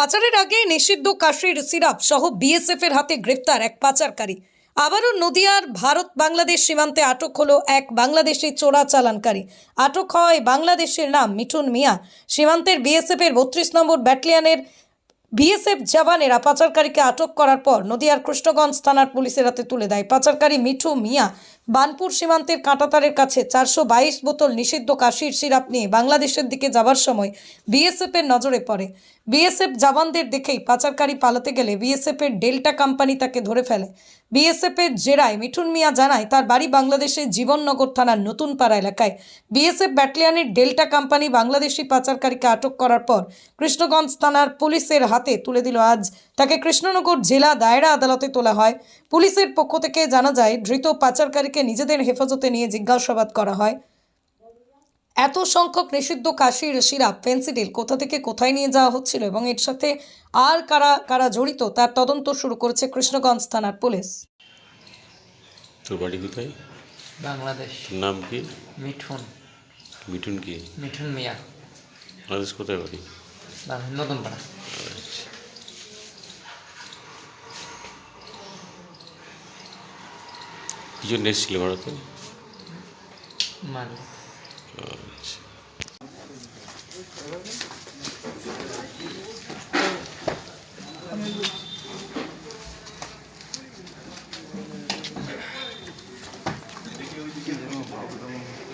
পাচারের আগে নিষিদ্ধ কাশির সিরাপ সহ বিএসএফ এর হাতে গ্রেপ্তার এক পাচারকারী। আবারও নদিয়ার ভারত বাংলাদেশ সীমান্তে আটক হলো এক বাংলাদেশি চোরা চালানকারী আটক হয় বাংলাদেশের নাম মিঠুন মিয়া। সীমান্তের বিএসএফ এর বত্রিশ নম্বর ব্যাটালিয়নের বিএসএফ জওয়ানেরা পাচারকারীকে আটক করার পর নদিয়ার কৃষ্ণগঞ্জ থানার পুলিশের হাতে তুলে দেয়। পাচারকারী মিঠু মিয়া বানপুর সীমান্তের কাঁটাতারের কাছে চারশো বাইশ বোতল নিষিদ্ধ কাশির সিরাপ নিয়ে বাংলাদেশের দিকে যাবার সময় বিএসএফ এর নজরে পড়ে। বিএসএফ জওয়ানদের দেখেই পাচারকারী পালাতে গেলে বিএসএফ এর ডেল্টা কোম্পানি তাকে ধরে ফেলে। বিএসএফ এর জেরায় মিঠুন মিয়া জানায়, তার বাড়ি বাংলাদেশের জীবননগর থানার নতুন পাড়া এলাকায়। বিএসএফ ব্যাটালিয়নের ডেল্টা কোম্পানি বাংলাদেশি পাচারকারীকে আটক করার পর কৃষ্ণগঞ্জ থানার পুলিশের হাতে তুলে দিল আজ। তাকে কৃষ্ণনগর জেলা দায়রা আদালতে তোলা হয়। পুলিশের পক্ষ থেকে জানা যায় ধৃত পাচারকারীকে নিজেদের হেফাজতে নিয়ে জিজ্ঞাসাবাদ করা হয়। এত সংখ্যক নিষিদ্ধ কাশির সিরাপ ফেন্সিডিল কোথা থেকে কোথায় নিয়ে যাওয়া হচ্ছিল এবং এর সাথে আর কারা কারা জড়িত তার তদন্ত শুরু করেছে কৃষ্ণগঞ্জ থানার পুলিশ। তোর বাড়ি কোথায়? বাংলাদেশ। নাম কি? মিঠুন। মিঠুন কি? মিঠুন মিয়া। বাংলাদেশ কোথায় বাড়ি? নতুন পাড়া। কি জন্য এসেছিলে ভারতে Thank.